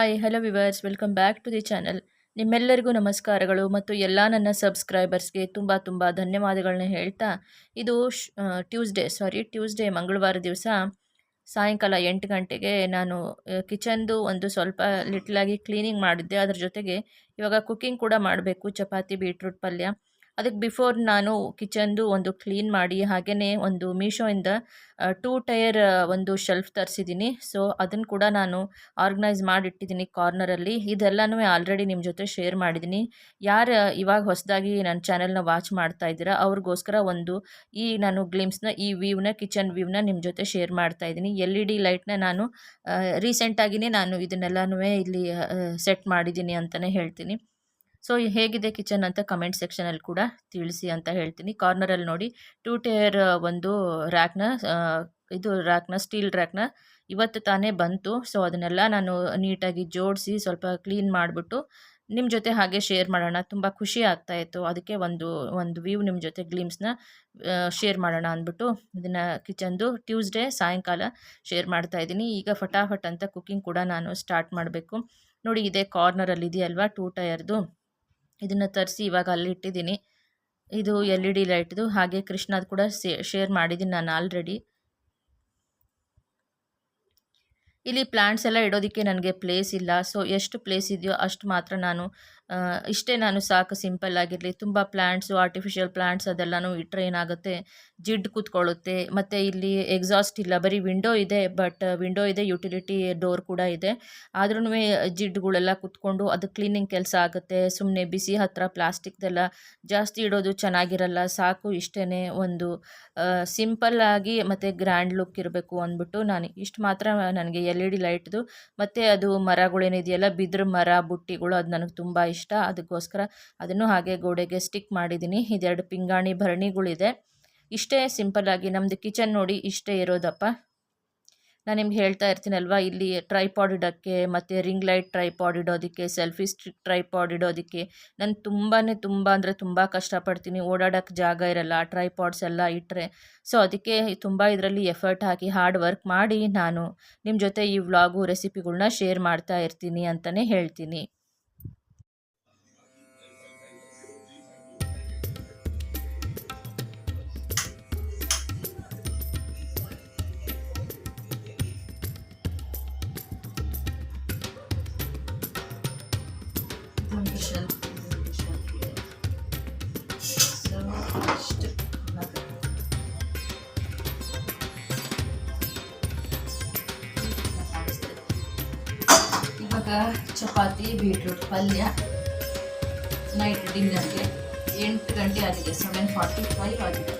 Hi hello viewers welcome back to the channel ನಿಮ್ಮೆಲ್ಲರಿಗೂ ನಮಸ್ಕಾರಗಳು ಮತ್ತು ಎಲ್ಲ ನನ್ನ ಸಬ್ಸ್ಕ್ರೈಬರ್ಸ್ಗೆ ತುಂಬ ತುಂಬ ಧನ್ಯವಾದಗಳನ್ನ ಹೇಳ್ತಾ, ಇದು ಟ್ಯೂಸ್ಡೇ ಸಾರಿ ಟ್ಯೂಸ್ಡೇ ಮಂಗಳವಾರ ದಿವಸ ಸಾಯಂಕಾಲ ಎಂಟು ಗಂಟೆಗೆ ನಾನು ಕಿಚನ್ದು ಒಂದು ಸ್ವಲ್ಪ ಲಿಟ್ಲಾಗಿ ಕ್ಲೀನಿಂಗ್ ಮಾಡಿದ್ದೆ. ಅದ್ರ ಜೊತೆಗೆ ಇವಾಗ ಕುಕ್ಕಿಂಗ್ ಕೂಡ ಮಾಡಬೇಕು, ಚಪಾತಿ ಬೀಟ್ರೂಟ್ ಪಲ್ಯ. ಅದಕ್ಕೆ ಬಿಫೋರ್ ನಾನು ಕಿಚನ್ದು ಒಂದು ಕ್ಲೀನ್ ಮಾಡಿ ಹಾಗೆಯೇ ಒಂದು ಮೀಶೋಯಿಂದ ಟೂ ಟೈರ್ ಒಂದು ಶೆಲ್ಫ್ ತರಿಸಿದ್ದೀನಿ. ಸೊ, ಅದನ್ನು ಕೂಡ ನಾನು ಆರ್ಗನೈಸ್ ಮಾಡಿಟ್ಟಿದ್ದೀನಿ ಕಾರ್ನರಲ್ಲಿ. ಇದೆಲ್ಲನೂ ಆಲ್ರೆಡಿ ನಿಮ್ಮ ಜೊತೆ ಶೇರ್ ಮಾಡಿದ್ದೀನಿ. ಯಾರು ಇವಾಗ ಹೊಸದಾಗಿ ನನ್ನ ಚಾನೆಲ್ನ ವಾಚ್ ಮಾಡ್ತಾ ಇದ್ದೀರಾ, ಅವ್ರಿಗೋಸ್ಕರ ಒಂದು ಈ ನಾನು ಗ್ಲಿಮ್ಸ್ನ ಈ ವ್ಯೂವ್ನ ಕಿಚನ್ ವ್ಯೂವ್ನ ನಿಮ್ಮ ಜೊತೆ ಶೇರ್ ಮಾಡ್ತಾ ಇದ್ದೀನಿ. ಎಲ್ ಇ ಡಿ ಲೈಟ್ನ ನಾನು ರೀಸೆಂಟಾಗಿಯೇ ನಾನು ಇದನ್ನೆಲ್ಲನೂ ಇಲ್ಲಿ ಸೆಟ್ ಮಾಡಿದ್ದೀನಿ ಅಂತಲೇ ಹೇಳ್ತೀನಿ. ಸೊ ಹೇಗಿದೆ ಕಿಚನ್ ಅಂತ ಕಮೆಂಟ್ ಸೆಕ್ಷನಲ್ಲಿ ಕೂಡ ತಿಳಿಸಿ ಅಂತ ಹೇಳ್ತೀನಿ. ಕಾರ್ನರಲ್ಲಿ ನೋಡಿ ಟೂ ಟೇರ್ ಒಂದು ರ್ಯಾಕ್ನ ಇದು ರ್ಯಾಕ್ನ ಸ್ಟೀಲ್ ರ್ಯಾಕ್ನ ಇವತ್ತು ತಾನೇ ಬಂತು. ಸೊ ಅದನ್ನೆಲ್ಲ ನಾನು ನೀಟಾಗಿ ಜೋಡಿಸಿ ಸ್ವಲ್ಪ ಕ್ಲೀನ್ ಮಾಡಿಬಿಟ್ಟು ನಿಮ್ಮ ಜೊತೆ ಹಾಗೆ ಶೇರ್ ಮಾಡೋಣ. ತುಂಬ ಖುಷಿ ಆಗ್ತಾಯಿತ್ತು ಅದಕ್ಕೆ ಒಂದು ಒಂದು ವ್ಯೂ ನಿಮ್ಮ ಜೊತೆ ಗ್ಲಿಮ್ಸ್ನ ಶೇರ್ ಮಾಡೋಣ ಅಂದ್ಬಿಟ್ಟು ಇದನ್ನು ಕಿಚನ್ದು ಟ್ಯೂಸ್ಡೇ ಸಾಯಂಕಾಲ ಶೇರ್ ಮಾಡ್ತಾ ಇದ್ದೀನಿ. ಈಗ ಫಟಾಫಟ್ ಅಂತ ಕುಕ್ಕಿಂಗ್ ಕೂಡ ನಾನು ಸ್ಟಾರ್ಟ್ ಮಾಡಬೇಕು. ನೋಡಿ, ಇದೇ ಕಾರ್ನರಲ್ಲಿ ಇದೆಯಲ್ವಾ? ಟೂ ಟಯರ್ದು ಇದನ್ನು ತರಿಸಿ ಇವಾಗ ಅಲ್ಲಿ ಇಟ್ಟಿದ್ದೀನಿ. ಇದು ಎಲ್ ಇ ಡಿ ಲೈಟ್ದು ಹಾಗೆ ಕೃಷ್ಣದು ಕೂಡ ಶೇರ್ ಮಾಡಿದ್ದೀನಿ ನಾನು ಆಲ್ರೆಡಿ. ಇಲ್ಲಿ ಪ್ಲ್ಯಾಂಟ್ಸ್ ಎಲ್ಲ ಇಡೋದಕ್ಕೆ ನನಗೆ ಪ್ಲೇಸ್ ಇಲ್ಲ. ಸೊ, ಎಷ್ಟು ಪ್ಲೇಸ್ ಇದೆಯೋ ಅಷ್ಟು ಮಾತ್ರ ನಾನು ಇಷ್ಟೇ ನಾನು ಸಾಕು ಸಿಂಪಲ್ ಆಗಿರಲಿ. ತುಂಬ ಪ್ಲ್ಯಾಂಟ್ಸು ಆರ್ಟಿಫಿಷಿಯಲ್ ಪ್ಲ್ಯಾಂಟ್ಸ್ ಅದೆಲ್ಲನೂ ಇಟ್ಟರೆ ಏನಾಗುತ್ತೆ? ಜಿಡ್ ಕೂತ್ಕೊಳ್ಳುತ್ತೆ. ಮತ್ತು ಇಲ್ಲಿ ಎಕ್ಸಾಸ್ಟ್ ಇಲ್ಲ. ಬರೀ ವಿಂಡೋ ಇದೆ ಬಟ್ ವಿಂಡೋ ಇದೆ ಯುಟಿಲಿಟಿ ಡೋರ್ ಕೂಡ ಇದೆ. ಆದ್ರೂ ಜಿಡ್ಗಳೆಲ್ಲ ಕೂತ್ಕೊಂಡು ಅದು ಕ್ಲೀನಿಂಗ್ ಕೆಲಸ ಆಗುತ್ತೆ. ಸುಮ್ಮನೆ ಬಿಸಿ ಹತ್ತಿರ ಪ್ಲಾಸ್ಟಿಕ್ದೆಲ್ಲ ಜಾಸ್ತಿ ಇಡೋದು ಚೆನ್ನಾಗಿರಲ್ಲ. ಸಾಕು ಇಷ್ಟೇ ಒಂದು. ಸಿಂಪಲ್ ಆಗಿ ಮತ್ತು ಗ್ರ್ಯಾಂಡ್ ಲುಕ್ ಇರಬೇಕು ಅಂದ್ಬಿಟ್ಟು ನಾನು ಇಷ್ಟು ಮಾತ್ರ ನನಗೆ ಎಲ್ ಇ ಡಿ ಲೈಟ್ದು ಮತ್ತು ಅದು ಮರಗಳೇನಿದೆಯಲ್ಲ, ಬಿದ್ರ ಮರ, ಬುಟ್ಟಿಗಳು, ಅದು ನನಗೆ ತುಂಬ ಇಷ್ಟ. ಅದಕ್ಕೋಸ್ಕರ ಅದನ್ನು ಹಾಗೆ ಗೋಡೆಗೆ ಸ್ಟಿಕ್ ಮಾಡಿದ್ದೀನಿ. ಇದೆರಡು ಪಿಂಗಾಣಿ ಭರಣಿಗಳಿದೆ. ಇಷ್ಟೇ ಸಿಂಪಲ್ಲಾಗಿ ನಮ್ಮದು ಕಿಚನ್ ನೋಡಿ ಇಷ್ಟೇ ಇರೋದಪ್ಪ. ನಾನು ನಿಮ್ಗೆ ಹೇಳ್ತಾ ಇರ್ತೀನಲ್ವ, ಇಲ್ಲಿ ಟ್ರೈಪಾಡ್ ಇಡೋಕ್ಕೆ, ಮತ್ತು ರಿಂಗ್ ಲೈಟ್ ಟ್ರೈಪಾಡ್ ಇಡೋದಕ್ಕೆ, ಸೆಲ್ಫಿ ಸ್ಟಿಕ್ ಟ್ರೈಪಾಡ್ ಇಡೋದಕ್ಕೆ. ನಾನು ತುಂಬಾ ತುಂಬ ಅಂದರೆ ತುಂಬ ಕಷ್ಟಪಡ್ತೀನಿ. ಓಡಾಡೋಕ್ಕೆ ಜಾಗ ಇರಲ್ಲ, ಟ್ರೈಪಾಡ್ಸ್ ಎಲ್ಲ ಇಟ್ಟರೆ ಸೊ ಅದಕ್ಕೆ ತುಂಬ ಇದರಲ್ಲಿ ಎಫರ್ಟ್ ಹಾಕಿ ಹಾರ್ಡ್ ವರ್ಕ್ ಮಾಡಿ ನಾನು ನಿಮ್ಮ ಜೊತೆ ಈ ವ್ಲಾಗು ರೆಸಿಪಿಗಳನ್ನ ಶೇರ್ ಮಾಡ್ತಾ ಇರ್ತೀನಿ ಅಂತಲೇ ಹೇಳ್ತೀನಿ. ಚಪಾತಿ ಬೀಟ್ರೂಟ್ ಪಲ್ಯ ನೈಟ್ ಡಿನ್ನರ್ಗೆ ಎಂಟು ಗಂಟೆ ಆಗಿದೆ ಸೆವೆನ್ ಫಾರ್ಟಿ ಫೈವ್ ಆಗಿದೆ.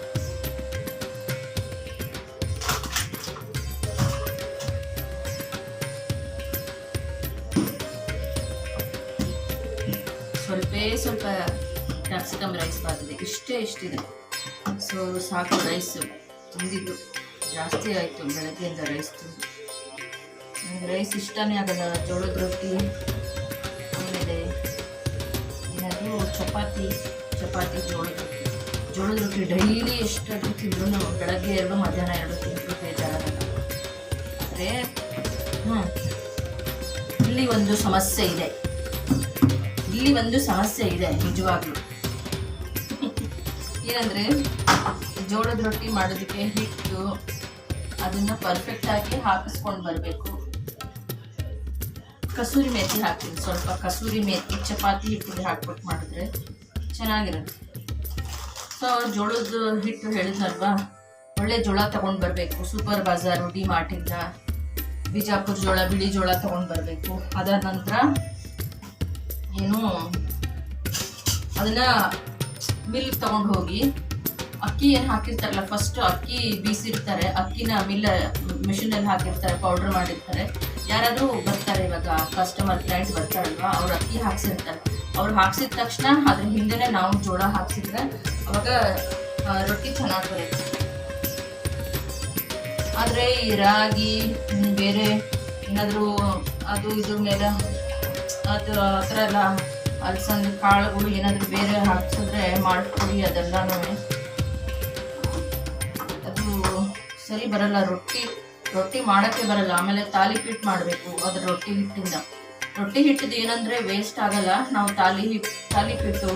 ಸ್ವಲ್ಪ ಸ್ವಲ್ಪ ಕ್ಯಾಪ್ಸಿಕಮ್ ರೈಸ್ ಬಾತಿದೆ ಇಷ್ಟೇ ಇಷ್ಟಿದೆ. ಸೊ ಸಾಕು ರೈಸು ತುಂಬಿದ್ದು ಜಾಸ್ತಿ ಆಯಿತು, ಬೆಳಗ್ಗೆಯಿಂದ ರೈಸ್ ರೈಸ್ ಇಷ್ಟನೇ ಆಗಲ್ಲ, ಜೋಳದ ರೊಟ್ಟಿ, ಆಮೇಲೆ ಏನಾದರೂ ಚಪಾತಿ ಚಪಾತಿ, ಜೋಳದ ರೊಟ್ಟಿ. ಜೋಳದ ರೊಟ್ಟಿ ಡೈಲಿ ಎಷ್ಟು ತಿಂದ್ರು ನಾವು ಬೆಳಗ್ಗೆ ಎರಡು, ಮಧ್ಯಾಹ್ನ ಎರಡು ತಿಂಗಳು ಬೇಜಾರಾಗಲ್ಲ. ಆದರೆ ಹ್ಞೂ ಇಲ್ಲಿ ಒಂದು ಸಮಸ್ಯೆ ಇದೆ. ಇಲ್ಲಿ ಒಂದು ಸಮಸ್ಯೆ ಇದೆ, ನಿಜವಾಗ್ಲೂ. ಏನಂದರೆ, ಜೋಳದ ರೊಟ್ಟಿ ಮಾಡೋದಕ್ಕೆ ಹಿಟ್ಟು ಅದನ್ನು ಪರ್ಫೆಕ್ಟಾಗಿ ಹಾಕಿಸ್ಕೊಂಡು ಬರಬೇಕು. ಕಸೂರಿ ಮೇಥಿ ಹಾಕ್ತೀನಿ. ಸ್ವಲ್ಪ ಕಸೂರಿ ಮೇಥಿ ಚಪಾತಿ ಹಿಟ್ಟಿಗೆ ಹಾಕ್ಬಿಟ್ಟು ಮಾಡಿದ್ರೆ ಚೆನ್ನಾಗಿರುತ್ತೆ. ಸೊ ಜೋಳದ ಹಿಟ್ಟು ಹೇಳಿದ್ನಲ್ವಾ? ಒಳ್ಳೆ ಜೋಳ ತೊಗೊಂಡು ಬರಬೇಕು. ಸೂಪರ್ ಬಜಾರ್ ಡಿ ಮಾರ್ಟಿಂದ ಬಿಜಾಪುರ ಜೋಳ, ಬಿಳಿ ಜೋಳ ತೊಗೊಂಡು ಬರಬೇಕು. ಅದಾದ ನಂತರ ಏನು, ಅದನ್ನು ಮಿಲ್ ತಗೊಂಡು ಹೋಗಿ, ಅಕ್ಕಿ ಏನು ಹಾಕಿರ್ತಾರಲ್ಲ ಫಸ್ಟ್ ಅಕ್ಕಿ ಬೀಸಿರ್ತಾರೆ. ಅಕ್ಕಿನ ಮಿಲ್ ಮಿಷಿನಲ್ಲಿ ಹಾಕಿರ್ತಾರೆ ಪೌಡ್ರ್ ಮಾಡಿರ್ತಾರೆ. ಯಾರಾದರೂ ಬರ್ತಾರೆ ಇವಾಗ ಕಸ್ಟಮರ್ ಕ್ಲೈಂಟ್ ಬರ್ತಾರಲ್ವ, ಅವ್ರು ಅಕ್ಕಿ ಹಾಕ್ಸಿರ್ತಾರೆ. ಅವ್ರು ಹಾಕ್ಸಿದ ತಕ್ಷಣ ಅದ್ರ ಹಿಂದೆ ನಾವು ಜೋಳ ಹಾಕ್ಸಿದ್ರೆ ಅವಾಗ ರೊಟ್ಟಿ ಚೆನ್ನಾಗಿ ಬರುತ್ತೆ. ಆದರೆ ಈ ರಾಗಿ, ಬೇರೆ ಏನಾದರೂ ಅದು ಇದ್ರ ಮೇಲೆ, ಅದು ಆ ಥರ ಎಲ್ಲ ಅಲಸಂದೆ ಕಾಳುಗಳು ಏನಾದರೂ ಬೇರೆ ಹಾಕ್ಸಿದ್ರೆ ಮಾಡ್ಕೊಡಿ ಅದೆಲ್ಲನೂ ಅದು ಸರಿ ಬರಲ್ಲ, ರೊಟ್ಟಿ ರೊಟ್ಟಿ ಮಾಡೋಕ್ಕೆ ಬರಲ್ಲ, ಆಮೇಲೆ ತಾಲಿಪೀಟ್ ಮಾಡಬೇಕು ಅದ್ರ ರೊಟ್ಟಿ ಹಿಟ್ಟಿಂದ. ರೊಟ್ಟಿ ಹಿಟ್ಟಿದ್ದು ಏನಂದರೆ ವೇಸ್ಟ್ ಆಗಲ್ಲ, ನಾವು ತಾಲಿ ಹಿಟ್ಟು ತಾಲಿ ಹಿಟ್ಟು,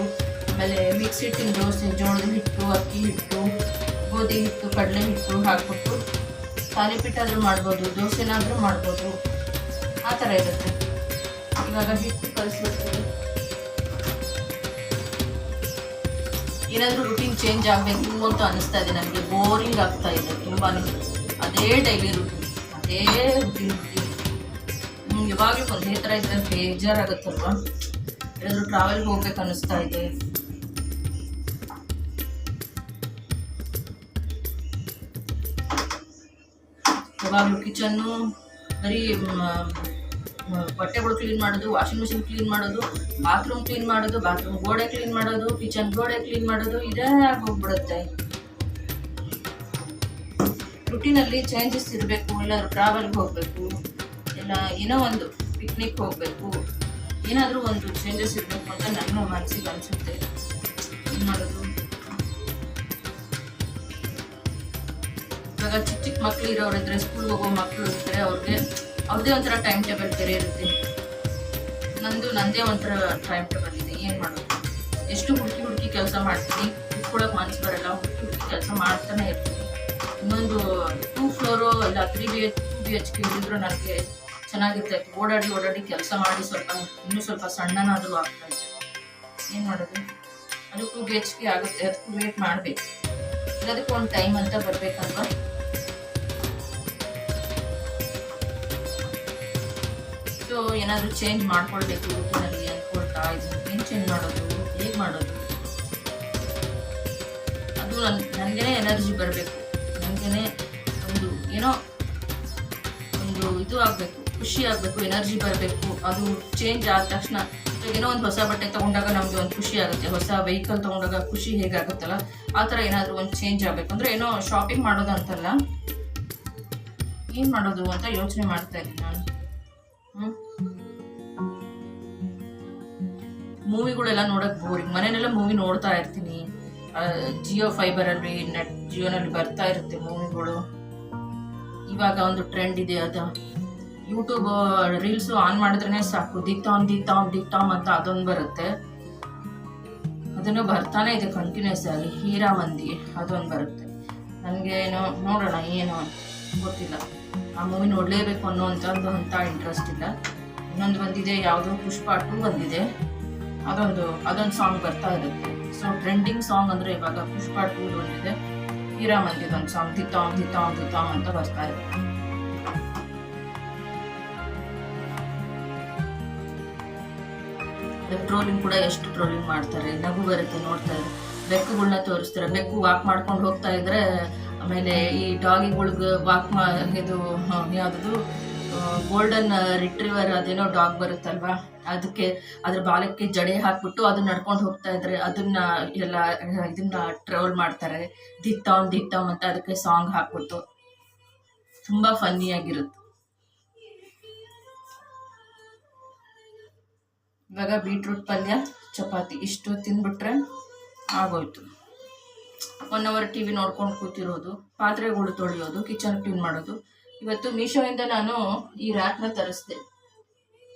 ಆಮೇಲೆ ಮಿಕ್ಸ್ ಹಿಟ್ಟಿನ ದೋಸೆ, ಜೋಳದ ಹಿಟ್ಟು, ಅಕ್ಕಿ ಹಿಟ್ಟು, ಗೋಧಿ ಹಿಟ್ಟು, ಕಡಲೆ ಹಿಟ್ಟು ಹಾಕ್ಬಿಟ್ಟು ತಾಲಿಪೀಠಾದರೂ ಮಾಡ್ಬೋದು, ದೋಸೆನಾದರೂ ಮಾಡ್ಬೋದು. ಆ ಥರ ಇರುತ್ತೆ. ಇವಾಗ ಹಿಟ್ಟು ಕಲಿಸ್ಬಿಡ್ತೀವಿ ಏನಾದರೂ ರುಟೀನ್ ಚೇಂಜ್ ಆಗಬೇಕು ಅಂತ ಅನಿಸ್ತಾ ಇದೆ ನನಗೆ ಬೋರಿಂಗ್ ಆಗ್ತಾ ಇದೆ ತುಂಬಾ ಅದೇ ಡೈಲಿ ರುಟೀನ್ ಅದೇ ರುಟೀನ್ ಯಾವಾಗಲೂ ಒಂದೇ ಥರ ಇದ್ರೆ ಬೇಜಾರಾಗುತ್ತಲ್ವ? ಏನಾದರೂ ಟ್ರಾವೆಲ್ಗೆ ಹೋಗ್ಬೇಕು ಅನ್ನಿಸ್ತಾ ಇದೆ. ಯಾವಾಗಲೂ ಕಿಚನ್ನು ಬರೀ ಬಟ್ಟೆಗಳು ಕ್ಲೀನ್ ಮಾಡೋದು ವಾಷಿಂಗ್ ಮಿಷಿನ್ ಕ್ಲೀನ್ ಮಾಡೋದು ಬಾತ್ರೂಮ್ ಕ್ಲೀನ್ ಮಾಡೋದು ಬಾತ್ರೂಮ್ ಗೋಡೆ ಕ್ಲೀನ್ ಮಾಡೋದು ಕಿಚನ್ ಗೋಡೆ ಕ್ಲೀನ್ ಮಾಡೋದು, ಇದೇ ಹೋಗ್ಬಿಡುತ್ತೆ. ರುಟೀನಲ್ಲಿ ಚೇಂಜಸ್ ಇರಬೇಕು ಎಲ್ಲರೂ ಟ್ರಾವೆಲ್ಗೆ ಹೋಗಬೇಕು ಇಲ್ಲ ಏನೋ ಒಂದು ಪಿಕ್ನಿಕ್ ಹೋಗಬೇಕು, ಏನಾದರೂ ಒಂದು ಚೇಂಜಸ್ ಇರಬೇಕು ಅಂತ ನನ್ನ ಮನಸ್ಸಿಗೆ ಅನಿಸುತ್ತೆ. ಏನು ಮಾಡೋದು? ಇವಾಗ ಚಿಕ್ಕ ಚಿಕ್ಕ ಮಕ್ಕಳು ಇರೋರಿದ್ರೆ ಸ್ಕೂಲ್ಗೆ ಹೋಗೋ ಮಕ್ಕಳು ಇರ್ತಾರೆ, ಅವ್ರಿಗೆ ಅವ್ರದ್ದೇ ಒಂಥರ ಟೈಮ್ ಟೇಬಲ್ ಬೇರೆ ಇರುತ್ತೆ. ನಂದು ನಂದೇ ಒಂಥರ ಟೈಮ್ ಟೇಬಲ್ ಇದೆ, ಏನು ಮಾಡೋದು? ಎಷ್ಟು ಹುಡುಕಿ ಹುಡುಕಿ ಕೆಲಸ ಮಾಡ್ತೀನಿ ಕುತ್ಕೊಳ್ಳೋಕೆ ಮನಸ್ಸು ಬರಲ್ಲ, ಹುಡುಕಿ ಹುಡುಕಿ ಕೆಲಸ ಮಾಡ್ತಾನೆ ಇರ್ತೀನಿ. ಇನ್ನೊಂದು ಟೂ ಫ್ಲೋರು ಇಲ್ಲ three B H two B H K ಇದ್ರೂ ನನಗೆ ಚೆನ್ನಾಗಿರ್ತಾಯಿತ್ತು ಓಡಾಡಿ ಓಡಾಡಿ ಕೆಲಸ ಮಾಡಿ ಸ್ವಲ್ಪ, ಇನ್ನೂ ಸ್ವಲ್ಪ ಸಣ್ಣನಾದರೂ ಆಗ್ತಾಯಿತ್ತು ಏನು ಮಾಡೋದು? ಅದು ಟೂ ಬಿ ಎಚ್ ಕೆ ಆಗುತ್ತೆ. ಅದಕ್ಕೂ ವೇಟ್ ಮಾಡಬೇಕು. ಅದಕ್ಕೆ ಒಂದು ಟೈಮ್ ಅಂತ ಬರಬೇಕಲ್ವ? ಸೊ ಏನಾದರೂ ಚೇಂಜ್ ಮಾಡ್ಕೊಳ್ಬೇಕು ಯೂಟ್ಯೂಬ್ನಲ್ಲಿ ಅಂದ್ಕೊಳ್ತಾ ಇದ್ದೀನಿ. ಏನು ಚೇಂಜ್ ಮಾಡೋದು? ಹೇಗೆ ಮಾಡೋದು? ಅದು ನನ್ನ ನನಗೇನೆ ಎನರ್ಜಿ ಬರಬೇಕು. ನನಗೇ ಒಂದು ಏನೋ ಒಂದು ಇದು ಆಗಬೇಕು, ಖುಷಿ ಆಗಬೇಕು, ಎನರ್ಜಿ ಬರಬೇಕು, ಅದು ಚೇಂಜ್ ಆದ ತಕ್ಷಣ ಏನೋ ಒಂದು ಹೊಸ ಬಟ್ಟೆ ತೊಗೊಂಡಾಗ ನಮಗೆ ಒಂದು ಖುಷಿ ಆಗುತ್ತೆ. ಹೊಸ ವೆಹಿಕಲ್ ತೊಗೊಂಡಾಗ ಖುಷಿ ಹೇಗಾಗುತ್ತಲ್ಲ ಆ ಥರ ಏನಾದರೂ ಒಂದು ಚೇಂಜ್ ಆಗಬೇಕು. ಅಂದರೆ ಏನೋ ಶಾಪಿಂಗ್ ಮಾಡೋದು ಅಂತಲ್ಲ? ಏನು ಮಾಡೋದು ಅಂತ ಯೋಚನೆ ಮಾಡ್ತಾ ಇದ್ದೀನಿ ನಾನು. ಮೂವಿಗಳೆಲ್ಲ ನೋಡೋಕೆ ಬೋರಿಂಗ್ ಮನೆಯಲ್ಲೆಲ್ಲ ಮೂವಿ ನೋಡ್ತಾ ಇರ್ತೀನಿ. ಜಿಯೋ ಫೈಬರಲ್ಲಿ ನೆಟ್ ಜಿಯೋನಲ್ಲಿ ಬರ್ತಾ ಇರುತ್ತೆ ಮೂವಿಗಳು. ಇವಾಗ ಒಂದು ಟ್ರೆಂಡ್ ಇದೆ ಅದು. ಯೂಟ್ಯೂಬ್ ರೀಲ್ಸು ಆನ್ ಮಾಡಿದ್ರೆ ಸಾಕು. ದಿಕ್ತಾಮ್ ದಿಕ್ತಾಮ್ ದಿಕ್ತಾಮ್ ಅಂತ ಅದೊಂದು ಬರುತ್ತೆ. ಅದನ್ನು ಬರ್ತಾನೆ ಇದೆ ಕಂಟಿನ್ಯೂಸ್ ಆಗಿ ಹೀರಾ ಮಂದಿ, ಅದೊಂದು ಬರುತ್ತೆ. ನನಗೆ ಏನು, ನೋಡೋಣ ಏನು ಗೊತ್ತಿಲ್ಲ. ಆ ಮೂವಿ ನೋಡಲೇಬೇಕು ಅನ್ನೋ ಅಂಥದ್ದು ಅಂತ ಇಂಟ್ರೆಸ್ಟ್ ಇಲ್ಲ. ಇನ್ನೊಂದು ಬಂದಿದೆ, ಯಾವುದೋ ಪುಷ್ಪ ಟು ಬಂದಿದೆ. ಅದೊಂದು ಅದೊಂದು ಸಾಂಗ್ ಬರ್ತಾ ಇರುತ್ತೆ. ಸೊ ಟ್ರೆಂಡಿಂಗ್ ಸಾಂಗ್ ಅಂದರೆ ಇವಾಗ ಪುಷ್ಪ ಟೂ ಬಂದಿದೆ. ಹೀರಾ ಮಂದಿದ ಒಂದು ಸಾಂಗ್ ತಿತ್ತಾಮ್ ತಿತ್ತಾಮ್ ದಿತಾಮ್ ಅಂತ ಬರ್ತಾ ಇದೆ. ಟ್ರೋಲಿಂಗ್ ಕೂಡ ಎಷ್ಟು ಟ್ರೋಲಿಂಗ್ ಮಾಡ್ತಾರೆ, ನಗು ಬರುತ್ತೆ ನೋಡ್ತಾರೆ ಬೆಕ್ಕುಗಳನ್ನ ತೋರಿಸ್ತಾರೆ, ಬೆಕ್ಕು ವಾಕ್ ಮಾಡ್ಕೊಂಡು ಹೋಗ್ತಾ ಇದ್ರೆ, ಆಮೇಲೆ ಈ ಡಾಗಿಗಳ್ಗೆ ವಾಕ್ ಮಾ ಇದು ಯಾವುದದು? ಗೋಲ್ಡನ್ ರಿಟ್ರೀವರ್ ಅದೇನೋ ಡಾಗ್ ಬರುತ್ತಲ್ವಾ? ಅದಕ್ಕೆ ಅದ್ರ ಬಾಲಕ್ಕೆ ಜಡೆ ಹಾಕ್ಬಿಟ್ಟು ಅದು ನಡ್ಕೊಂಡು ಹೋಗ್ತಾ ಇದ್ರೆ ಅದನ್ನ ಎಲ್ಲ, ಇದನ್ನ ಟ್ರಾವೆಲ್ ಮಾಡ್ತಾರೆ. ದಿತ್ತಾಮ್ ದಿತ್ತಾಮ್ ಅಂತ ಅದಕ್ಕೆ ಸಾಂಗ್ ಹಾಕ್ಬಿಟ್ಟು. ತುಂಬ ಫನ್ನಿಯಾಗಿರುತ್ತೆ ಇವಾಗ ಬೀಟ್ರೂಟ್ ಪಲ್ಯ, ಚಪಾತಿ ಇಷ್ಟು ತಿಂದ್ಬಿಟ್ರೆ ಆಗೋಯ್ತು. ಒನ್ ಅವರ್ ಟಿ ವಿ ನೋಡ್ಕೊಂಡು ಕೂತಿರೋದು ಪಾತ್ರೆಗಳು ತೊಳೆಯೋದು ಕಿಚನ್ ಕ್ಲೀನ್ ಮಾಡೋದು ಇವತ್ತು ಮೀಶೋಯಿಂದ ನಾನು ಈ ರ್ಯಾಕ್ನ ತರಿಸ್ದೆ.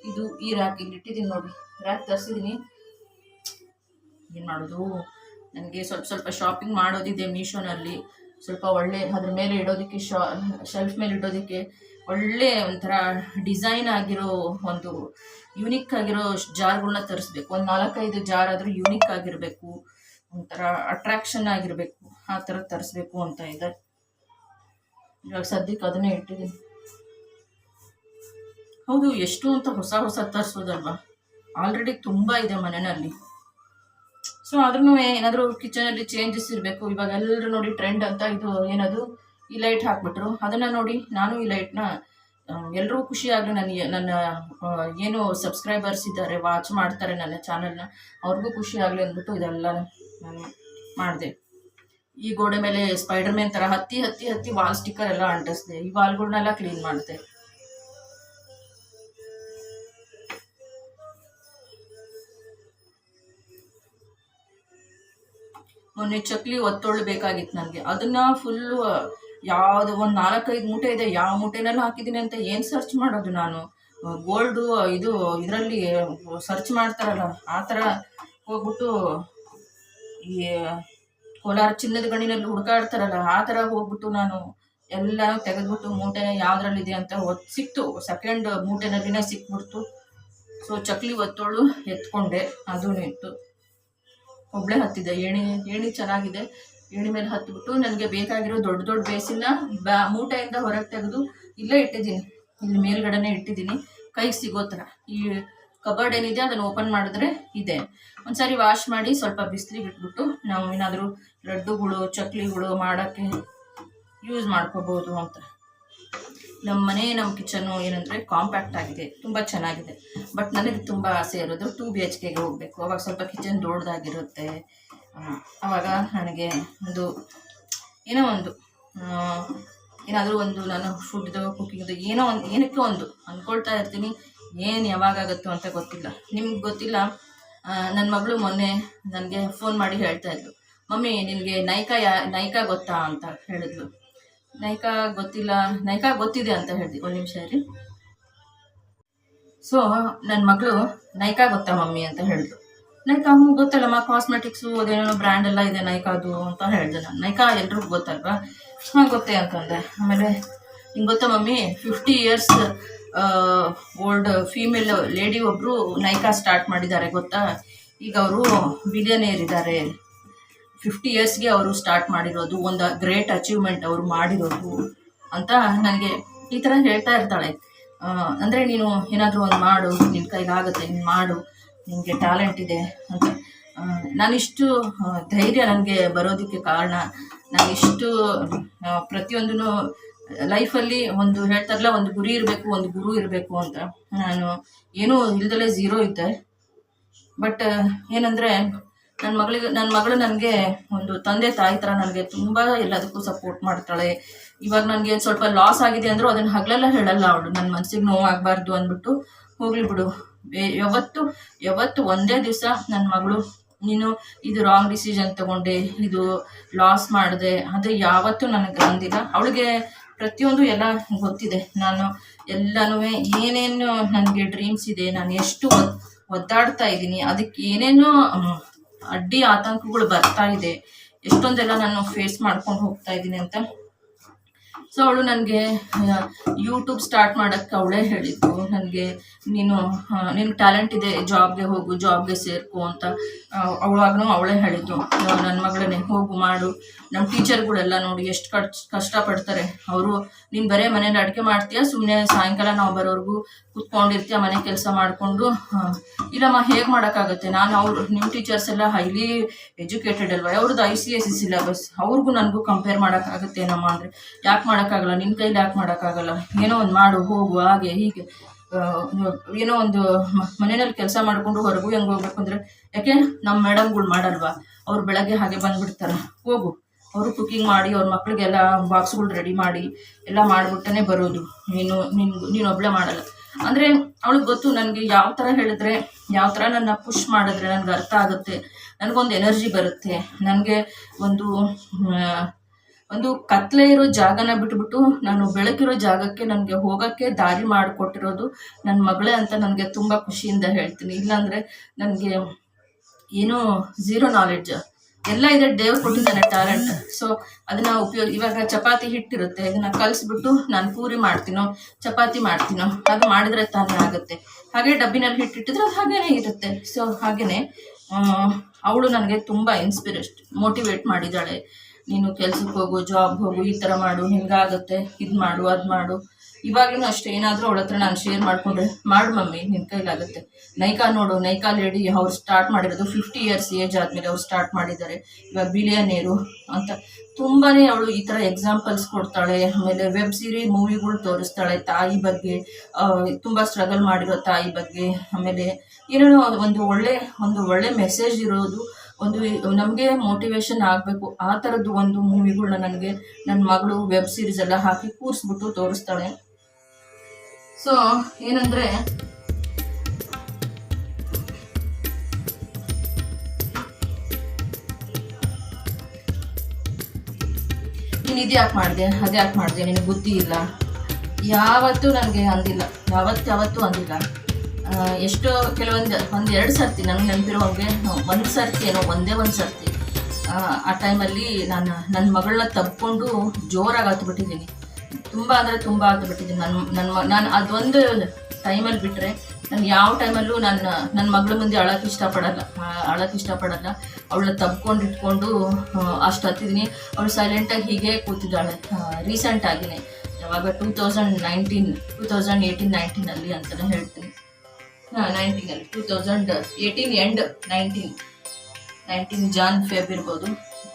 ಇದು ಈ ರ್ಯಾಕ್ ಇಲ್ಲಿ ಇಟ್ಟಿದ್ದೀನಿ ನೋಡಿ. ರ್ಯಾಕ್ ತರಿಸಿದ್ದೀನಿ. ಏನು ಮಾಡೋದು? ನನಗೆ ಸ್ವಲ್ಪ ಸ್ವಲ್ಪ ಶಾಪಿಂಗ್ ಮಾಡೋದಿದೆ ಮೀಶೋನಲ್ಲಿ. ಸ್ವಲ್ಪ ಒಳ್ಳೆ ಅದ್ರ ಮೇಲೆ ಇಡೋದಕ್ಕೆ ಶೆಲ್ಫ್ ಮೇಲೆ ಇಡೋದಕ್ಕೆ ಒಳ್ಳೆ ಒಂಥರ ಡಿಸೈನ್ ಆಗಿರೋ ಒಂದು ಯುನಿಕ್ ಆಗಿರೋ ಜಾರ್ಗಳನ್ನ ತರಿಸ್ಬೇಕು. ಒಂದು ನಾಲ್ಕೈದು ಜಾರ್ ಆದರೂ ಯುನಿಕ್ ಆಗಿರಬೇಕು. ಒಂಥರ ಅಟ್ರಾಕ್ಷನ್ ಆಗಿರಬೇಕು. ಆ ಥರ ತರಿಸ್ಬೇಕು ಅಂತ ಇದೆ. ಇವಾಗ ಸದ್ಯಕ್ಕೆ ಅದನ್ನೇ ಇಟ್ಟಿದ್ದೀನಿ. ಹೌದು, ಎಷ್ಟು ಅಂತ ಹೊಸ ಹೊಸ ತರಿಸೋದಲ್ವಾ? ಆಲ್ರೆಡಿ ತುಂಬ ಇದೆ ಮನೆಯಲ್ಲಿ. ಸೊ ಆದ್ರೂ ಏನಾದರೂ ಕಿಚನಲ್ಲಿ ಚೇಂಜಸ್ ಇರಬೇಕು. ಇವಾಗ ಎಲ್ಲರೂ ನೋಡಿ ಟ್ರೆಂಡ್ ಅಂತ ಇದು ಏನದು? ಈ ಲೈಟ್ ಹಾಕ್ಬಿಟ್ರು. ಅದನ್ನು ನೋಡಿ ನಾನು ಈ ಲೈಟ್ನ ಎಲ್ಲರೂ ಖುಷಿ ಆಗಲಿ. ನನಗೆ ನನ್ನ ಏನು ಸಬ್ಸ್ಕ್ರೈಬರ್ಸ್ ಇದ್ದಾರೆ ವಾಚ್ ಮಾಡ್ತಾರೆ ನನ್ನ ಚಾನಲ್ನ ಅವ್ರಿಗೂ ಖುಷಿ ಆಗಲಿ ಅಂದ್ಬಿಟ್ಟು ಇದೆಲ್ಲ ನಾನು ಮಾಡಿದೆ. ಈ ಗೋಡೆ ಮೇಲೆ ಸ್ಪೈಡರ್ ಮ್ಯಾನ್ ತರ ಹತ್ತಿ ಹತ್ತಿ ಹತ್ತಿ ವಾಲ್ ಸ್ಟಿಕ್ಕರ್ ಎಲ್ಲ ಅಂಟಿಸ್ದೆ. ಈ ವಾಲ್ಗಳನ್ನೆಲ್ಲ ಕ್ಲೀನ್ ಮಾಡಿದೆ. ಮೊನ್ನೆ ಚಕ್ಲಿ ಒತ್ತೊಳ್ಳು ಬೇಕಾಗಿತ್ತು ನನಗೆ. ಅದನ್ನ ಫುಲ್ಲು ಯಾವುದು ಒಂದು ನಾಲ್ಕೈದು ಮೂಟೆ ಇದೆ, ಯಾವ ಮೂಟೆನಲ್ಲಿ ಹಾಕಿದ್ದೀನಿ ಅಂತ ಏನು ಸರ್ಚ್ ಮಾಡೋದು ನಾನು? ಗೋಲ್ಡು ಇದು ಇದರಲ್ಲಿ ಸರ್ಚ್ ಮಾಡ್ತಾರಲ್ಲ, ಆ ಥರ ಹೋಗ್ಬಿಟ್ಟು ಈ ಕೋಲಾರ ಚಿನ್ನದ ಗಣಿನಲ್ಲಿ ಹುಡುಕಾಡ್ತಾರಲ್ಲ, ಆ ಥರ ಹೋಗ್ಬಿಟ್ಟು ನಾನು ಎಲ್ಲ ತೆಗೆದ್ಬಿಟ್ಟು ಮೂಟೆ ಯಾವುದ್ರಲ್ಲಿದೆ ಅಂತ ಒತ್ ಸಿಕ್ತು. ಸೆಕೆಂಡ್ ಮೂಟೆನಲ್ಲಿನೇ ಸಿಕ್ಬಿಡ್ತು. ಸೊ ಚಕ್ಲಿ ಒತ್ತೋಳು ಎತ್ಕೊಂಡೆ. ಅದೂ ಇತ್ತು ಒಬ್ಳೆ ಹತ್ತಿದೆ. ಏಣಿ ಏಣಿ ಚೆನ್ನಾಗಿದೆ. ಏಣಿ ಮೇಲೆ ಹತ್ಬಿಟ್ಟು ನನಗೆ ಬೇಕಾಗಿರೋ ದೊಡ್ಡ ದೊಡ್ಡ ಬೇಸಿನ ಬಾ, ಮೂಟೆಯಿಂದ ಹೊರಗೆ ತೆಗೆದು ಇಲ್ಲೇ ಇಟ್ಟಿದ್ದೀನಿ. ಇಲ್ಲಿ ಮೇಲ್ಗಡೆನೇ ಇಟ್ಟಿದ್ದೀನಿ. ಕೈಗೆ ಸಿಗೋ ಥರ ಈ ಕಬರ್ಡ್ ಏನಿದೆ ಅದನ್ನು ಓಪನ್ ಮಾಡಿದ್ರೆ ಇದೆ. ಒಂದ್ಸರಿ ವಾಶ್ ಮಾಡಿ ಸ್ವಲ್ಪ ಬಿಸಿಲಿಗೆ ಬಿಟ್ಬಿಟ್ಟು ನಾವು ಏನಾದರೂ ಲಡ್ಡುಗಳು, ಚಕ್ಲಿಗಳು ಮಾಡೋಕ್ಕೆ ಯೂಸ್ ಮಾಡ್ಕೋಬೋದು ಅಂತ. ನಮ್ಮ ಮನೆ ನಮ್ಮ ಕಿಚನ್ನು ಏನಂದರೆ ಕಾಂಪ್ಯಾಕ್ಟ್ ಆಗಿದೆ. ತುಂಬ ಚೆನ್ನಾಗಿದೆ. ಬಟ್ ನನಗೆ ತುಂಬ ಆಸೆ ಇರೋದು ಟೂ ಬಿ ಎಚ್ ಕೆಗೆ ಹೋಗಬೇಕು. ಅವಾಗ ಸ್ವಲ್ಪ ಕಿಚನ್ ದೊಡ್ಡದಾಗಿರುತ್ತೆ. ಅವಾಗ ನನಗೆ ಒಂದು ಏನೋ ಒಂದು ಏನಾದರೂ ಒಂದು ನಾನು ಫುಡ್ದು ಕುಕ್ಕಿಂಗ್ದು ಏನೋ ಒಂದು, ಏನಕ್ಕೆ ಒಂದು ಅಂದ್ಕೊಳ್ತಾ ಇರ್ತೀನಿ. ಏನು ಯಾವಾಗತ್ತೋ ಅಂತ ಗೊತ್ತಿಲ್ಲ. ನಿಮ್ಗೆ ಗೊತ್ತಿಲ್ಲ ನನ್ನ ಮಗಳು ಮೊನ್ನೆ ನನಗೆ ಫೋನ್ ಮಾಡಿ ಹೇಳ್ತಾ ಇದ್ಲು. ಮಮ್ಮಿ, ನಿನಗೆ ನೈಕಾ ಯಾ, ನೈಕಾ ಗೊತ್ತಾ ಅಂತ ಹೇಳಿದ್ಲು. ನೈಕಾ ಗೊತ್ತಿಲ್ಲ, ನೈಕಾ ಗೊತ್ತಿದೆ ಅಂತ ಹೇಳಿದ್ವಿ ಒಂದು ನಿಮಿಷ ರೀ ಸೊ ನನ್ನ ಮಗಳು ನೈಕಾ ಗೊತ್ತಾ ಮಮ್ಮಿ? ಅಂತ ಹೇಳಿದ್ಲು. ನೈಕಾ ಹ್ಞೂ ಗೊತ್ತಲ್ಲಮ್ಮ ಕಾಸ್ಮೆಟಿಕ್ಸು ಅದೇನೋ ಬ್ರ್ಯಾಂಡ್ ಎಲ್ಲ ಇದೆ ನೈಕಾದು ಅಂತ ಹೇಳಿದೆ ನಾನು. ನೈಕಾ ಎಲ್ರಿಗೂ ಗೊತ್ತಲ್ವಾ? ಹಾಂ, ಗೊತ್ತೇ, ಅಂತಂದೆ. ಆಮೇಲೆ ನಿಂಗೆ ಗೊತ್ತಾ mummy? Fifty years old female lady ಒಬ್ಬರು ನೈಕಾ ಸ್ಟಾರ್ಟ್ ಮಾಡಿದ್ದಾರೆ, ಗೊತ್ತಾ? ಈಗ ಅವರು ಬಿಲಿಯನೇರ್ ಇದ್ದಾರೆ. ಫಿಫ್ಟಿ ಇಯರ್ಸ್ಗೆ ಅವರು ಸ್ಟಾರ್ಟ್ ಮಾಡಿರೋದು, ಒಂದು ಗ್ರೇಟ್ ಅಚೀವ್ಮೆಂಟ್ ಅವರು ಮಾಡಿರೋದು ಅಂತ ನನಗೆ ಈ ಥರ ಹೇಳ್ತಾ ಇರ್ತಾಳೆ. ಅಂದರೆ ನೀನು ಏನಾದರೂ ಒಂದು ಮಾಡು ನಿನ್ನ ಕೈಲಾಗುತ್ತೆ, ನೀನು ಮಾಡು, ನಿನಗೆ ಟ್ಯಾಲೆಂಟ್ ಇದೆ ಅಂತ. ನಾನಿಷ್ಟು ಧೈರ್ಯ ನನಗೆ ಬರೋದಕ್ಕೆ ಕಾರಣ, ನಾನಿಷ್ಟು ಪ್ರತಿಯೊಂದೂ ಲೈಫಲ್ಲಿ ಒಂದು ಹೇಳ್ತಾರಲ್ಲ, ಒಂದು ಗುರಿ ಇರಬೇಕು, ಒಂದು ಗುರು ಇರಬೇಕು ಅಂತ. ನಾನು ಏನೂ ಇಲ್ದಲೇ ಝೀರೋ ಇದ್ದೆ. ಬಟ್ ಏನಂದರೆ ನನ್ನ ಮಗಳಿಗೆ ನನ್ನ ಮಗಳು ನನಗೆ ಒಂದು ತಂದೆ ತಾಯಿ ಥರ ನನಗೆ ತುಂಬ ಎಲ್ಲದಕ್ಕೂ ಸಪೋರ್ಟ್ ಮಾಡ್ತಾಳೆ. ಇವಾಗ ನನಗೆ ಸ್ವಲ್ಪ ಲಾಸ್ ಆಗಿದೆ ಅಂದರೂ ಅದನ್ನು ಹಗಲೆಲ್ಲ ಹೇಳಲ್ಲ ಅವಳು. ನನ್ನ ಮನಸ್ಸಿಗೆ ನೋವಾಗಬಾರ್ದು ಅಂದ್ಬಿಟ್ಟು ಹೋಗ್ಲಿ ಬಿಡು. ಯಾವತ್ತು ಯಾವತ್ತು ಒಂದೇ ದಿವಸ ನನ್ನ ಮಗಳು, ನೀನು ಇದು ರಾಂಗ್ ಡಿಸಿಷನ್ ತಗೊಂಡೆ, ಇದು ಲಾಸ್ ಮಾಡಿದೆ ಅದು ಯಾವತ್ತೂ ನನಗೆ ಬಂದಿಲ್ಲ ಅವಳಿಗೆ ಪ್ರತಿಯೊಂದು ಎಲ್ಲ ಗೊತ್ತಿದೆ. ನಾನು ಎಲ್ಲನೂ ಏನೇನು ನನಗೆ ಡ್ರೀಮ್ಸ್ ಇದೆ, ನಾನು ಎಷ್ಟು ಒದ್- ಒದ್ದಾಡ್ತಾ ಇದ್ದೀನಿ, ಅದಕ್ಕೆ ಏನೇನೋ ಅಡ್ಡಿ ಆತಂಕಗಳು ಬರ್ತಾ ಇದೆ, ಎಷ್ಟೊಂದೆಲ್ಲ ನಾನು ಫೇಸ್ ಮಾಡ್ಕೊಂಡು ಹೋಗ್ತಾ ಇದ್ದೀನಿ ಅಂತ ಸೊ ಅವಳು ನನಗೆ ಯೂಟ್ಯೂಬ್ ಸ್ಟಾರ್ಟ್ ಮಾಡೋಕ್ಕೆ ಅವಳೇ ಹೇಳಿದ್ದು. ನನಗೆ, ನೀನು ನಿನ್ನ ಟ್ಯಾಲೆಂಟ್ ಇದೆ ಜಾಬ್ಗೆ ಹೋಗು ಜಾಬ್ಗೆ ಸೇರ್ಕೊ ಅಂತ ಅವಳಾಗೂ ಅವಳೇ ಹೇಳಿದ್ದು. ನನ್ನ ಮಗಳನ್ನೇ ಹೋಗು, ಮಾಡು. ನಮ್ಮ ಟೀಚರ್ಗಳೆಲ್ಲ ನೋಡಿ ಎಷ್ಟು ಕಷ್ಟ ಕಷ್ಟಪಡ್ತಾರೆ. ಅವರು, ನೀನು ಬರೀ ಮನೇಲಿ ಅಡುಗೆ ಮಾಡ್ತೀಯಾ? ಸುಮ್ಮನೆ ಸಾಯಂಕಾಲ ನಾವು ಬರೋರ್ಗು ಕುತ್ಕೊಂಡಿರ್ತೀಯ? ಮನೆ ಕೆಲಸ ಮಾಡಿಕೊಂಡು? ಇಲ್ಲಮ್ಮ, ಹೇಗೆ ಮಾಡೋಕ್ಕಾಗತ್ತೆ? ನಾನು ಅವ್ರು ನಿಮ್ಮ ಟೀಚರ್ಸ್ ಎಲ್ಲ ಹೈಲಿ ಎಜುಕೇಟೆಡ್ ಅಲ್ವಾ? ಅವ್ರದ್ದು I C S C syllabus ಅವ್ರಿಗೂ ನನಗೂ ಕಂಪೇರ್ ಮಾಡೋಕ್ಕಾಗತ್ತೇನಮ್ಮ ಅಂದರೆ, ಯಾಕೆ ಮಾಡೋಕ್ಕಾಗಲ್ಲ ನಿನ್ನ ಕೈಲಿ ಯಾಕೆ ಮಾಡೋಕ್ಕಾಗಲ್ಲ? ಏನೋ ಒಂದು ಮಾಡು, ಹೋಗು, ಹಾಗೆ, ಹೀಗೆ. ಏನೋ ಒಂದು ಮನೆಯಲ್ಲಿ ಕೆಲಸ ಮಾಡಿಕೊಂಡು ಹೊರಗೂ ಹೆಂಗೆ ಹೋಗ್ಬೇಕು ಅಂದರೆ, ಯಾಕೆ ನಮ್ಮ ಮೇಡಮ್ಗಳು ಮಾಡಲ್ವಾ? ಅವ್ರು ಬೆಳಗ್ಗೆ ಹಾಗೆ ಬಂದುಬಿಡ್ತಾರೆ. ಹೋಗು. ಅವರು ಕುಕಿಂಗ್ ಮಾಡಿ, ಅವ್ರ ಮಕ್ಕಳಿಗೆಲ್ಲ ಬಾಕ್ಸ್ಗಳು ರೆಡಿ ಮಾಡಿ, ಎಲ್ಲ ಮಾಡಿಬಿಟ್ಟೇ ಬರೋದು. ನೀನು ನಿನ್ಗೆ ನೀನು ಒಬ್ಬಳೇ ಮಾಡಲ್ಲ. ಅಂದರೆ ಅವಳಿಗೆ ಗೊತ್ತು, ನನಗೆ ಯಾವ ಥರ ಹೇಳಿದ್ರೆ, ಯಾವ ಥರ ನನ್ನ ಪುಷ್ ಮಾಡಿದ್ರೆ ನನಗೆ ಅರ್ಥ ಆಗುತ್ತೆ. ನನಗೊಂದು ಎನರ್ಜಿ ಬರುತ್ತೆ. ನನಗೆ ಒಂದು ಒಂದು ಕತ್ಲೆ ಇರೋ ಜಾಗನ ಬಿಟ್ಬಿಟ್ಟು ನಾನು ಬೆಳಕಿರೋ ಜಾಗಕ್ಕೆ ನನಗೆ ಹೋಗೋಕ್ಕೆ ದಾರಿ ಮಾಡಿಕೊಟ್ಟಿರೋದು ನನ್ನ ಮಗಳೇ ಅಂತ ನನಗೆ ತುಂಬ ಖುಷಿಯಿಂದ ಹೇಳ್ತೀನಿ. ಇಲ್ಲಾಂದರೆ ನನಗೆ ಏನು ಝೀರೋ ನಾಲೆಡ್ಜ್ ಎಲ್ಲ ಇದೆ, ದೇವ್ರು ಕೊಟ್ಟಿದ್ದಾನೆ ಟ್ಯಾಲೆಂಟ್ ಸೊ ಅದನ್ನ ಉಪಯೋಗ, ಇವಾಗ ಚಪಾತಿ ಹಿಟ್ಟಿರುತ್ತೆ. ಇದನ್ನ ಕಲಿಸ್ಬಿಟ್ಟು ನಾನು ಪೂರಿ ಮಾಡ್ತೀನೋ, ಚಪಾತಿ ಮಾಡ್ತೀನೋ, ಅದು ಮಾಡಿದ್ರೆ ತಾನೇ ಆಗುತ್ತೆ. ಹಾಗೆ ಡಬ್ಬಿನಲ್ಲಿ ಹಿಟ್ಟಿಟ್ಟಿದ್ರೆ ಅದು ಹಾಗೇನೆ ಇರುತ್ತೆ. ಸೊ ಹಾಗೇನೆ ಅವಳು ನನಗೆ ತುಂಬ ಇನ್ಸ್ಪಿರೇಷನ್ ಮೋಟಿವೇಟ್ ಮಾಡಿದ್ದಾಳೆ. ನೀನು ಕೆಲ್ಸಕ್ಕೆ ಹೋಗು ಜಾಬ್ ಹೋಗು, ಈ ಥರ ಮಾಡು, ಹಿಂಗಾಗುತ್ತೆ, ಇದು ಮಾಡು, ಅದು ಮಾಡು. ಇವಾಗಿನೂ ಅಷ್ಟೇ, ಏನಾದರೂ ಅವಳ ಹತ್ರ ನಾನು ಶೇರ್ ಮಾಡಿಕೊಂಡ್ರೆ ಮಾಡು ಮಮ್ಮಿ ನಿನ್ನ ಕೈಲಾಗುತ್ತೆ. ನೈಕಾ ನೋಡು, ನೈಕಾ ಲೇಡಿ ಅವ್ರು ಸ್ಟಾರ್ಟ್ ಮಾಡಿರೋದು ಫಿಫ್ಟಿ ಇಯರ್ಸ್ ಏಜ್ ಆದಮೇಲೆ ಅವ್ರು ಸ್ಟಾರ್ಟ್ ಮಾಡಿದ್ದಾರೆ. ಇವಾಗ ಬಿಲಿಯನೇರು ಅಂತ. ತುಂಬಾ ಅವಳು ಈ ಥರ ಎಕ್ಸಾಂಪಲ್ಸ್ ಕೊಡ್ತಾಳೆ, ಆಮೇಲೆ ವೆಬ್ ಸೀರಿ ಮೂವಿಗಳು ತೋರಿಸ್ತಾಳೆ ತಾಯಿ ಬಗ್ಗೆ ತುಂಬ ಸ್ಟ್ರಗಲ್ ಮಾಡಿರೋ ತಾಯಿ ಬಗ್ಗೆ, ಆಮೇಲೆ ಏನೇನೋ ಒಂದು ಒಳ್ಳೆ ಒಂದು ಒಳ್ಳೆ ಮೆಸೇಜ್ ಇರೋದು ಒಂದು ನಮಗೆ ಮೋಟಿವೇಶನ್ ಆಗಬೇಕು. ಆ ಥರದ್ದು ಒಂದು ಮೂವಿಗಳನ್ನ ನನಗೆ ನನ್ನ ಮಗಳು ವೆಬ್ ಸೀರೀಸ್ ಎಲ್ಲ ಹಾಕಿ ಕೂರಿಸ್ಬಿಟ್ಟು ತೋರಿಸ್ತಾಳೆ. ಸೊ ಏನಂದರೆ, ನೀನು ಇದು ಯಾಕೆ ಮಾಡಿದೆ? ಅದು ಯಾಕೆ ಮಾಡಿದೆ? ನಿನಗೆ ಬುದ್ಧಿ ಇಲ್ಲ. ಯಾವತ್ತೂ ನನಗೆ ಅಂದಿಲ್ಲ. ಯಾವತ್ತು ಯಾವತ್ತೂ ಅಂದಿಲ್ಲ. ಎಷ್ಟೋ ಕೆಲವೊಂದು ಒಂದು ಎರಡು ಸರ್ತಿ ನನಗೆ ನೆನಪಿರೋ ಹಾಗೆ ಒಂದು ಸರ್ತಿ ಏನೋ ಒಂದೇ ಒಂದು ಸರ್ತಿ. ಆ, ಟೈಮಲ್ಲಿ ನಾನು ನನ್ನ ಮಗಳನ್ನ ತಬ್ಕೊಂಡು ಜೋರಾಗಿ ಹತ್ಬಿಟ್ಟಿದ್ದೀನಿ ತುಂಬ ಅಂದರೆ ತುಂಬ ಹತ್ಬಿಟ್ಟಿದ್ದೀನಿ ನನ್ನ ನನ್ನ ನಾನು ಅದೊಂದು ಟೈಮಲ್ಲಿ ಬಿಟ್ಟರೆ ನಾನು ಯಾವ ಟೈಮಲ್ಲೂ ನನ್ನ ನನ್ನ ಮಗಳ ಮುಂದೆ ಅಳಕ್ಕೆ ಇಷ್ಟಪಡಲ್ಲ. ಅಳಕ್ಕೆ ಇಷ್ಟಪಡಲ್ಲ. ಅವಳನ್ನ ತಬ್ಕೊಂಡು ಇಟ್ಕೊಂಡು ಅಷ್ಟು ಹತ್ತಿದ್ದೀನಿ ಅವಳು ಸೈಲೆಂಟಾಗಿ ಹೀಗೆ ಕೂತಿದ್ದಾಳೆ. ರೀಸೆಂಟ್ ಆಗಿನೇ. ಯಾವಾಗ? Two thousand nineteen two thousand eighteen ನೈನ್ಟೀನಲ್ಲಿ ಅಂತಲೇ ಹೇಳ್ತೀನಿ. ನೈನ್ಟೀನಲ್ಲಿ two thousand eighteen and nineteen nineteen Jan Feb ಇರ್ಬೋದು.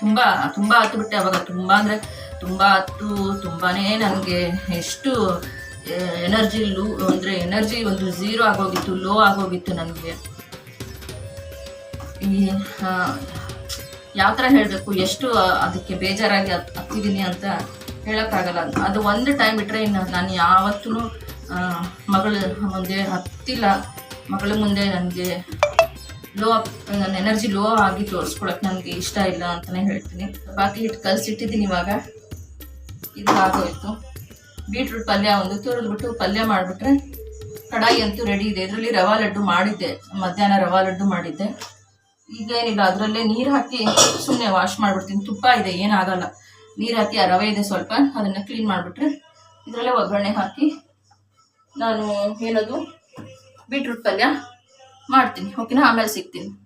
ತುಂಬ ತುಂಬ ಹತ್ತು ಬಿಟ್ಟೆ ಅವಾಗ. ತುಂಬ ಅಂದರೆ ತುಂಬ ಹತ್ತು ತುಂಬಾ ನನಗೆ ಎಷ್ಟು ಎನರ್ಜಿ ಲೂ ಅಂದರೆ ಎನರ್ಜಿ ಒಂದು ಝೀರೋ ಆಗೋಗಿತ್ತು ಲೋ ಆಗೋಗಿತ್ತು ನನಗೆ ಈ ಯಾವ ಥರ ಹೇಳಬೇಕು? ಎಷ್ಟು ಅದಕ್ಕೆ ಬೇಜಾರಾಗಿ ಹತ್ ಹತ್ತಿದ್ದೀನಿ ಅಂತ ಹೇಳೋಕ್ಕಾಗಲ್ಲ. ಅದು ಒಂದು ಟೈಮ್ ಬಿಟ್ಟರೆ ಇನ್ನು ನಾನು ಯಾವತ್ತೂ ಮಗಳ ಮುಂದೆ ಹತ್ತಿಲ್ಲ. ಮಗಳ ಮುಂದೆ ನನಗೆ ಲೋ ನನ್ನ ಎನರ್ಜಿ ಲೋ ಆಗಿ ತೋರಿಸ್ಕೊಳಕ್ಕೆ ನನಗೆ ಇಷ್ಟ ಇಲ್ಲ ಅಂತಲೇ ಹೇಳ್ತೀನಿ. ಬಾಕಿ ಹಿಟ್ಟು ಕಲಸಿಟ್ಟಿದ್ದೀನಿ ಇವಾಗ. ಇದು ಆಗೋಯ್ತು ಬೀಟ್ರೂಟ್ ಪಲ್ಯ ಒಂದು ತುರಿದ್ಬಿಟ್ಟು ಪಲ್ಯ ಮಾಡಿಬಿಟ್ರೆ ಕಡಾಯಿ ಅಂತೂ ರೆಡಿ ಇದೆ. ಇದರಲ್ಲಿ ರವಾ ಲಡ್ಡು ಮಾಡಿದ್ದೆ. ಮಧ್ಯಾಹ್ನ ರವಾ ಲಡ್ಡು ಮಾಡಿದ್ದೆ. ಈಗ ಏನಿಲ್ಲ, ಅದರಲ್ಲೇ ನೀರು ಹಾಕಿ ಸುಮ್ಮನೆ ವಾಶ್ ಮಾಡಿಬಿಡ್ತೀನಿ. ತುಪ್ಪ ಇದೆ, ಏನಾಗಲ್ಲ. ನೀರು ಹಾಕಿ ಆ ರವೆ ಇದೆ ಸ್ವಲ್ಪ, ಅದನ್ನು ಕ್ಲೀನ್ ಮಾಡಿಬಿಟ್ರೆ ಇದರಲ್ಲೇ ಒಗ್ಗರಣೆ ಹಾಕಿ ನಾನು ಏನದು? ಬೀಟ್ರೂಟ್ ಪಲ್ಯ ಮಾಡ್ತೀನಿ. ಓಕೆನಾ? ಆಮೇಲೆ ಸಿಗ್ತೀನಿ.